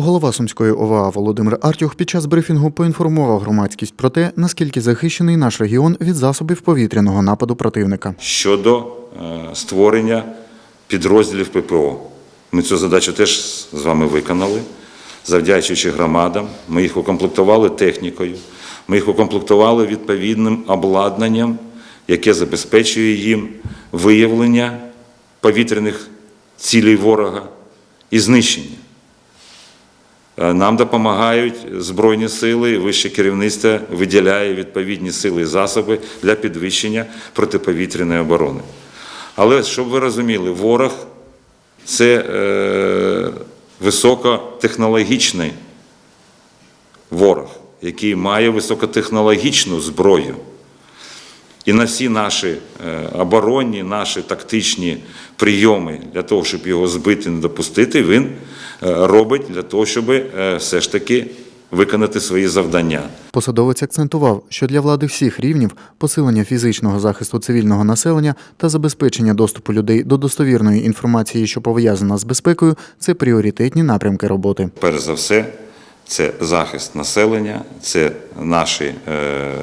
Голова Сумської ОВА Володимир Артюх під час брифінгу поінформував громадськість про те, наскільки захищений наш регіон від засобів повітряного нападу противника. щодо е, створення підрозділів ППО. Ми цю задачу теж з вами виконали, завдячуючи громадам. Ми їх укомплектували технікою, ми їх укомплектували відповідним обладнанням, яке забезпечує їм виявлення повітряних цілей ворога і знищення. Е, Нам допомагають Збройні сили, вище керівництво виділяє відповідні сили і засоби для підвищення протиповітряної оборони. Але щоб ви розуміли, ворог це е, високотехнологічний ворог, який має високотехнологічну зброю. І на всі наші е, оборонні, наші тактичні прийоми для того, щоб його збити, не допустити, він е, робить для того, щоб е, все ж таки виконати свої завдання. Посадовець акцентував, що для влади всіх рівнів посилення фізичного захисту цивільного населення та забезпечення доступу людей до достовірної інформації, що пов'язана з безпекою, це пріоритетні напрямки роботи. Перш за все, це захист населення, це наші е,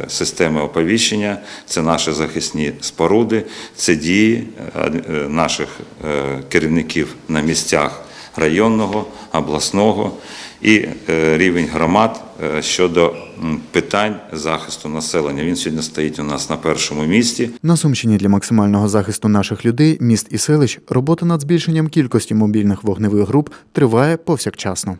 системи оповіщення, це наші захисні споруди, це дії е, наших е, керівників на місцях районного, обласного і рівень громад щодо питань захисту населення. Він сьогодні стоїть у нас на першому місці. На Сумщині для максимального захисту наших людей, міст і селищ робота над збільшенням кількості мобільних вогневих груп триває повсякчасно.